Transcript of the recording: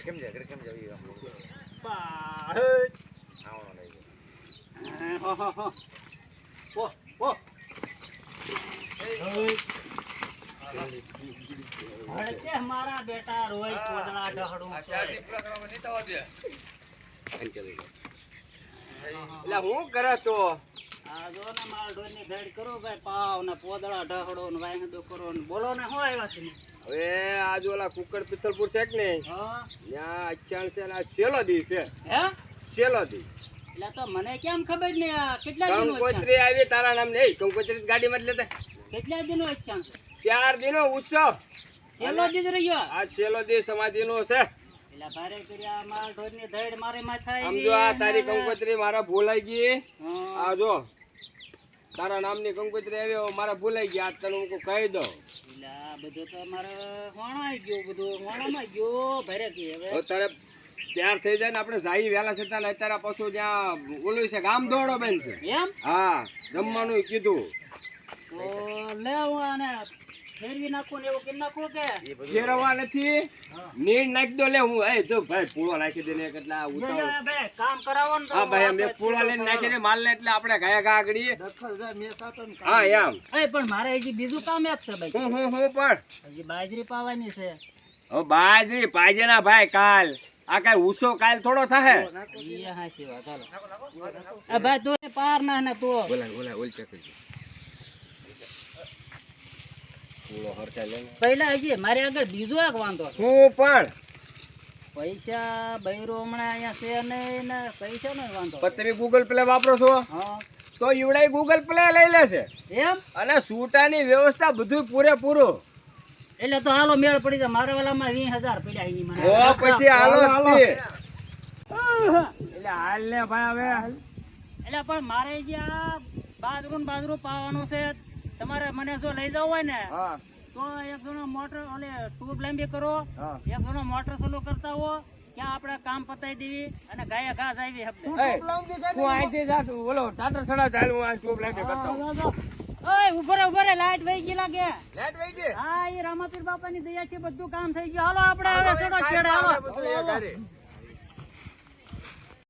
કેમ જાય કેમ જાય આવવાનો લઈ જાય હો હો હો કે મારા બેટા રોય કોદળા ડહડું છે. એટલે હું કરે તો આ જો ને માલ ઢોરની ભેડ કરો ભાઈ પાવ ને પોદળા ઢહડો ને વાયંદો કરો ને બોલો ને શું આવ્યા છે હવે આજ ઓલા કુકર પિત્તલપુર છે કે નહીં? હા. ત્યાં અચાણ છે ને આ છેલ્લો દી છે. હે? છેલ્લો દી. એટલે તો મને કેમ ખબર ને કેટલા દિનો કંકોત્રી આવી તારા નામ નહીં કંકોત્રી ગાડીમાં જ લેતા. કેટલા દિનો અચ્છા ચાર દિનો ઉત્સવ. છેલ્લો દીધ રહ્યો? આ છેલ્લો દી સમાધિનો છે. મારે આમ જો આ તારી કંકોત્રી મારા ભૂલાઈ ગઈ. હા. આ જો તારા નામની કંકોત્રી આવી મારા ભૂલાઈ ગયા તને હું કહી દઉં. બધું તો મારે હોણાઈ ગયો બધું હોણામાં ગયો ભરે હવે. તારે તૈયાર થઈ જાય ને આપણે જાય વહેલા છતાં ને અત્યારે પાછું ત્યાં ઓલું છે ગામ દોડો બેન છે. એમ? હા જમવાનું કીધું. તો ફેરવી નાખું ને એવું કરી નાખું કે? ઈ નથી. નીર નાખી દો લે હું એ જો ભાઈ પૂળો નાખી દે ને કેટલા ઉતાવળ. ભાઈ કામ કરાવો ને હા ભાઈ અમે પૂળો લઈને નાખી દે માલ ને એટલે આપણે ગયા ગયા આગળ. હા એમ. એ પણ મારે હજી બીજું કામ એક છે ભાઈ. હું હું હું પણ. હજી બાજરી પાવાની છે. હવે બાજરી પાજે ના ભાઈ કાલ. આ કઈ ઉસો કાલ થોડો થાય ભાઈ તું પાર ના ને તું. બોલાય બોલાય ઓલ ચેક કરજો પૂળો હરખા લે ને પહેલા હજી મારે આગળ બીજો એક વાંધો હું પણ. પૈસા બૈરો હમણાં અહીંયા છે નહીં ને પૈસા નો વાંધો પણ તમે ગૂગલ પ્લે વાપરો છો? હા. તો ઈવડાઈ ગૂગલ પ્લે લઈ લેશે. એમ? અને સૂટાની વ્યવસ્થા બધું પૂરેપૂરું. એટલે તો હાલો મેળ પડી જાય. મારા વાલામાં વીસ હજાર પડ્યા એની મને પછી હાલો હાલો એટલે હાલ ને ભાઈ હવે. એટલે પણ મારે જે આ બાજરું ને બાજરું પાવાનું છે તમારે મને જો લઈ જવું હોય ને તો એક જણો મોટર ઓલે ટ્યુબ લાંબી કરો. એક જણો મોટર ચાલુ કરતા હો. ત્યાં આપણે કામ પતાવી દેવી અને ગાયે ઘાસ આવી હું અહીંથી જાતું ઓલો ટાટર સડા ચાલ હું આ લાગે કરતો ઓય ઊભો રે લાઈટ વહી ગઈ લાગે. લાઈટ વહી ગઈ? હા એ રામાપીર બાપાની દયા છે બધું કામ થઈ ગયું. હાલો આપણે હવે સડો છેડે હાલો.